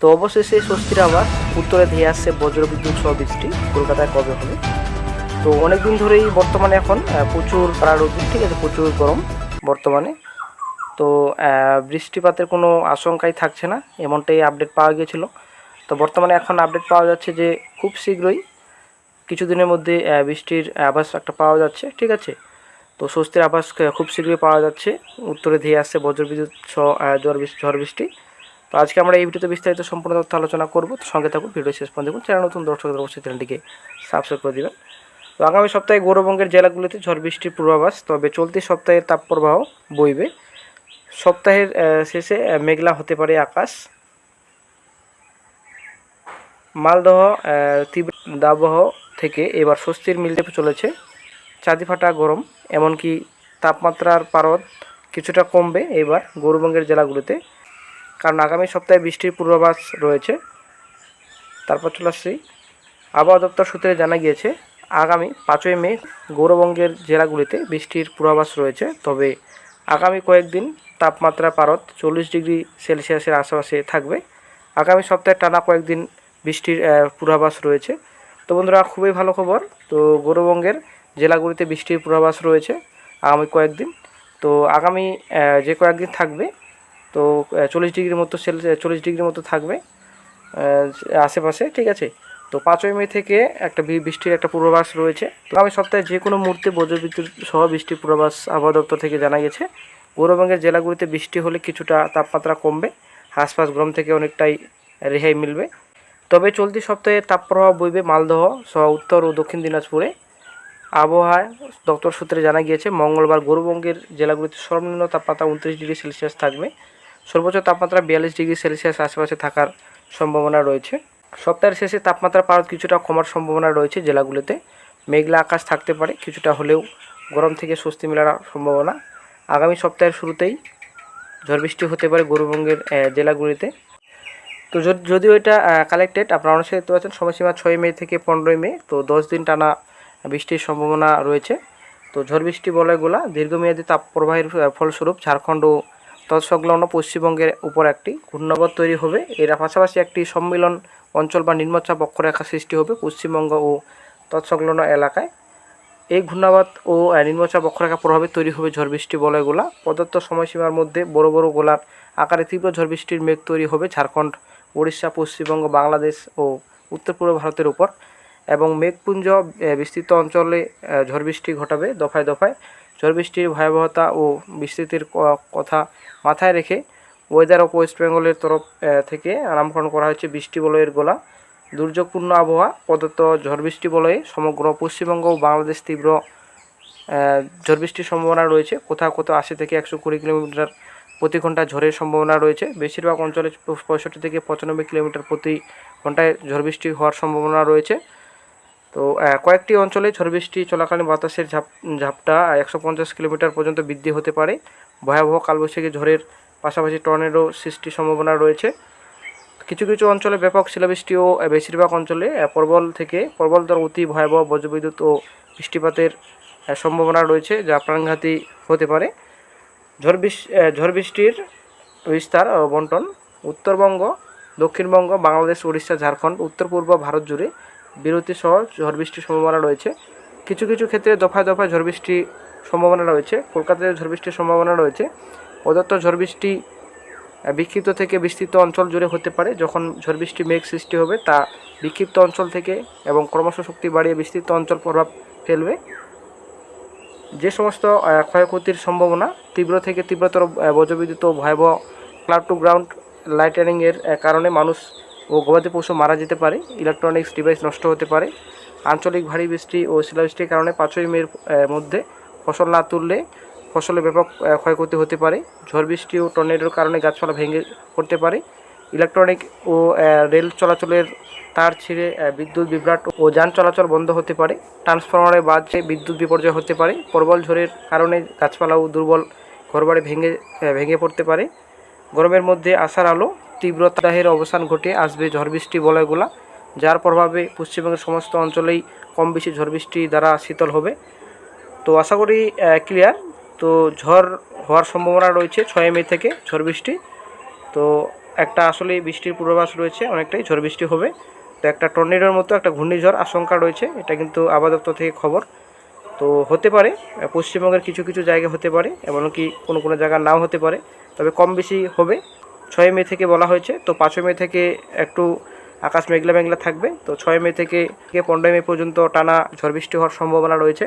তো অবশেষে স্বস্তির আবার উত্তরে ধেয়ে আসছে বজ্রবিদ্যুৎ সহ বৃষ্টি, কলকাতায় কবে হবে? তো অনেকদিন ধরেই বর্তমানে এখন প্রচুর পাড়া রোদ্দুর ঠিক আছে, প্রচুর গরম বর্তমানে। তো বৃষ্টিপাতের কোনো আশঙ্কাই থাকছে না, এমনটাই আপডেট পাওয়া গিয়েছিল। তো বর্তমানে এখন আপডেট পাওয়া যাচ্ছে যে খুব শীঘ্রই কিছুদিনের মধ্যে বৃষ্টির আভাস একটা পাওয়া যাচ্ছে, ঠিক আছে? তো স্বস্তির আভাস খুব শীঘ্রই পাওয়া যাচ্ছে, উত্তরে ধেয়ে আসছে বজ্রবিদ্যুৎ সহ ঝড় বৃষ্টি ঝড় বৃষ্টি। তো আজকে আমরা এই ভিডিওতে বিস্তারিত সম্পূর্ণ তথ্য আলোচনা করব। সঙ্গে থাকুন, ভিডিও শেষ পর্যন্ত দেখুন। চ্যানেল নতুন দর্শকদের অবশ্যই চ্যানেলটিকে সাবস্ক্রাইব করে দেবেন। তো আগামী সপ্তাহে গৌরবঙ্গের জেলাগুলিতে ঝড় বৃষ্টির পূর্বাভাস, তবে চলতি সপ্তাহের তাপপ্রবাহ বইবে। সপ্তাহের শেষে মেঘলা হতে পারে আকাশ। মালদহ তীব্র দাবহ থেকে এবার স্বস্তির মিলতে চলেছে। চাঁদি ফাটা গরম, এমনকি তাপমাত্রার পারদ কিছুটা কমবে। এবার গৌরবঙ্গের জেলাগুলিতে কারণ আগামী সপ্তাহে বৃষ্টির পূর্বাভাস রয়েছে। তারপর চলে আসছি। আবহাওয়া দপ্তর সূত্রে জানা গিয়েছে, আগামী পাঁচই মে গৌরবঙ্গের জেলাগুলিতে বৃষ্টির পূর্বাভাস রয়েছে। তবে আগামী কয়েকদিন তাপমাত্রা পারদ চল্লিশ ডিগ্রি সেলসিয়াসের আশেপাশে থাকবে। আগামী সপ্তাহে টানা কয়েকদিন বৃষ্টির পূর্বাভাস রয়েছে। তো বন্ধুরা, খুবই ভালো খবর। তো গৌরবঙ্গের জেলাগুলিতে বৃষ্টির পূর্বাভাস রয়েছে আগামী কয়েকদিন। তো আগামী যে কয়েকদিন থাকবে তো চল্লিশ ডিগ্রির মতো সেল চল্লিশ ডিগ্রির মতো থাকবে আশেপাশে, ঠিক আছে? তো পাঁচই মে থেকে একটা বৃষ্টির একটা পূর্বাভাস রয়েছে। আগামী সপ্তাহে যে কোনো মুহূর্তে বজ্রবিদ্যুৎ সহ বৃষ্টির পূর্বাভাস আবহাওয়া দপ্তর থেকে জানা গেছে। গৌরবঙ্গের জেলাগুলিতে বৃষ্টি হলে কিছুটা তাপমাত্রা কমবে হাঁসফাঁস গরম থেকে অনেকটাই রেহাই মিলবে। তবে চলতি সপ্তাহে তাপপ্রবাহ বইবে মালদহ সহ উত্তর ও দক্ষিণ দিনাজপুরে। আবহাওয়া দপ্তর সূত্রে জানা গিয়েছে, মঙ্গলবার গৌরবঙ্গের জেলাগুলিতে সর্বনিম্ন তাপমাত্রা উনত্রিশ ডিগ্রি সেলসিয়াস থাকবে। সর্বোচ্চ তাপমাত্রা বিয়াল্লিশ ডিগ্রি সেলসিয়াস আশেপাশে থাকার সম্ভাবনা রয়েছে। সপ্তাহের শেষে তাপমাত্রা পারদ কিছুটা কমার সম্ভাবনা রয়েছে জেলাগুলিতে। মেঘলা আকাশ থাকতে পারে, কিছুটা হলেও গরম থেকে স্বস্তি মেলার সম্ভাবনা। আগামী সপ্তাহের শুরুতেই ঝড় বৃষ্টি হতে পারে গৌরবঙ্গের জেলাগুলিতে। তো যদি- যদিও এটা কালেক্টেড আপনারা অনেক দেখতে পাচ্ছেন, সময়সীমা ছয় মে থেকে পনেরোই মে, তো দশ দিন টানা বৃষ্টির সম্ভাবনা রয়েছে। তো ঝড় বৃষ্টি বলয়গুলা দীর্ঘমেয়াদী তাপ প্রবাহের ফলস্বরূপ ঝাড়খণ্ড ও তৎসংলগ্ন পশ্চিমবঙ্গের উপর একটি ঘূর্ণাবর্ত তৈরি হবে। এর পাশাপাশি একটি সম্মিলন অঞ্চল বা নিম্নচাপ অক্ষরেখা সৃষ্টি হবে পশ্চিমবঙ্গ ও তৎসংলগ্ন এলাকায়। এই ঘূর্ণাবাত ও নিম্নচাপ অক্ষরেখা প্রভাবে তৈরি হবে ঝড় বৃষ্টি বলয়গুলা। প্রদত্ত সময়সীমার মধ্যে বড় বড় গোলার আকারে তীব্র ঝড় বৃষ্টির মেঘ তৈরি হবে ঝাড়খণ্ড উড়িষ্যা পশ্চিমবঙ্গ, বাংলাদেশ ও উত্তর পূর্ব ভারতের উপর। এবং মেঘপুঞ্জ বিস্তৃত অঞ্চলে ঝড় বৃষ্টি ঘটাবে দফায় দফায়। ঝড় বৃষ্টির ভয়াবহতা ও বিস্তৃতির কথা মাথায় রেখে ওয়েদার অফ ওয়েস্ট বেঙ্গলের তরফ থেকে নামকরণ করা হয়েছে বৃষ্টি বলয়ের গোলা। দুর্যোগপূর্ণ আবহাওয়া, প্রদত্ত ঝড় বৃষ্টি বলয়ে সমগ্র পশ্চিমবঙ্গ ও বাংলাদেশ তীব্র ঝড় বৃষ্টির সম্ভাবনা রয়েছে। কোথাও কোথাও আশি থেকে একশো কুড়ি কিলোমিটার প্রতি ঘণ্টা ঝড়ের সম্ভাবনা রয়েছে। বেশিরভাগ অঞ্চলে পঁয়ষট্টি থেকে পঁচানব্বই কিলোমিটার প্রতি ঘন্টায় ঝড় বৃষ্টি হওয়ার সম্ভাবনা রয়েছে। তো কয়েকটি অঞ্চলে ঝড় বৃষ্টি চলাকালীন বাতাসের ঝাপ, ঝাপটা একশো পঞ্চাশ কিলোমিটার পর্যন্ত বৃদ্ধি হতে পারে। ভয়াবহ কালবৈশাখী ঝড়ের পাশাপাশি টর্নেডো সৃষ্টির সম্ভাবনা রয়েছে। কিছু কিছু অঞ্চলে ব্যাপক শিলাবৃষ্টি ও বেশিরভাগ অঞ্চলে প্রবল থেকে প্রবলতর অতি ভয়াবহ বজ্রবিদ্যুৎ ও বৃষ্টিপাতের সম্ভাবনা রয়েছে, যা প্রাণঘাতী হতে পারে। ঝড় ঝড় বৃষ্টির বিস্তার বন্টন, উত্তরবঙ্গ, দক্ষিণবঙ্গ, বাংলাদেশ উড়িষ্যা ঝাড়খণ্ড উত্তর পূর্ব ভারত জুড়ে বিরতি সহ ঝড় বৃষ্টির সম্ভাবনা রয়েছে। কিছু কিছু ক্ষেত্রে দফায় দফায় ঝড় বৃষ্টির সম্ভাবনা রয়েছে। কলকাতায় ঝড় বৃষ্টির সম্ভাবনা রয়েছে। প্রদত্ত ঝড় বৃষ্টি বিক্ষিপ্ত থেকে বিস্তৃত অঞ্চল জুড়ে হতে পারে। যখন ঝড় বৃষ্টি মেঘ সৃষ্টি হবে, তা বিক্ষিপ্ত অঞ্চল থেকে এবং ক্রমশ শক্তি বাড়িয়ে বিস্তৃত অঞ্চল প্রভাব ফেলবে। যে সমস্ত ক্ষয়ক্ষতির সম্ভাবনা, তীব্র থেকে তীব্রতর বজ্রবিদ্যুৎ ভয়াবহ ক্লাউড টু গ্রাউন্ড লাইটারিংয়ের কারণে মানুষ ও গবাদি পশু মারা যেতে পারে ইলেকট্রনিক্স ডিভাইস নষ্ট হতে পারে। আঞ্চলিক ভারী বৃষ্টি ও শিলাবৃষ্টির কারণে পাঁচই মের মধ্যে ফসল না তুললে ফসলে ব্যাপক ক্ষয়ক্ষতি হতে পারে। ঝড়, বৃষ্টি ও টর্নেডোর কারণে গাছপালা ভেঙে পড়তে পারে। ইলেকট্রনিক ও রেল চলাচলের তার ছিঁড়ে বিদ্যুৎ, বিভ্রাট ও যান চলাচল বন্ধ হতে পারে। ট্রান্সফরমারে বাজে বিদ্যুৎ বিপর্যয় হতে পারে। প্রবল ঝড়ের কারণে গাছপালা ও দুর্বল ঘরবাড়ি ভেঙে ভেঙে পড়তে পারে। গরমের মধ্যে আসার আলো, তীব্র দাহের অবসান ঘটে আসবে ঝড় বৃষ্টি বলয়গুলা, যার প্রভাবে পশ্চিমবঙ্গের সমস্ত অঞ্চলেই কম বেশি ঝড় বৃষ্টি দ্বারা শীতল হবে। তো আশা করি ক্লিয়ার তো ঝড় হওয়ার সম্ভাবনা রয়েছে ছয় মে থেকে ঝড় বৃষ্টি তো একটা আসলে বৃষ্টির পূর্বাভাস রয়েছে, অনেকটাই ঝড় বৃষ্টি হবে। তো একটা টর্নেডোর মতো একটা ঘূর্ণিঝড় আশঙ্কা রয়েছে, এটা কিন্তু আবহাওয়া দপ্তর থেকে খবর। তো হতে পারে পশ্চিমবঙ্গের কিছু কিছু জায়গা হতে পারে, এমনকি কোনো কোনো জায়গা নাও হতে পারে, তবে কম বেশি হবে। ছয় মে থেকে বলা হয়েছে, তো পাঁচই মে থেকে একটু আকাশ মেঘলা মেঘলা থাকবে, তো ছয় মে থেকে পনেরোই মে পর্যন্ত টানা ঝড় বৃষ্টি হওয়ার সম্ভাবনা রয়েছে।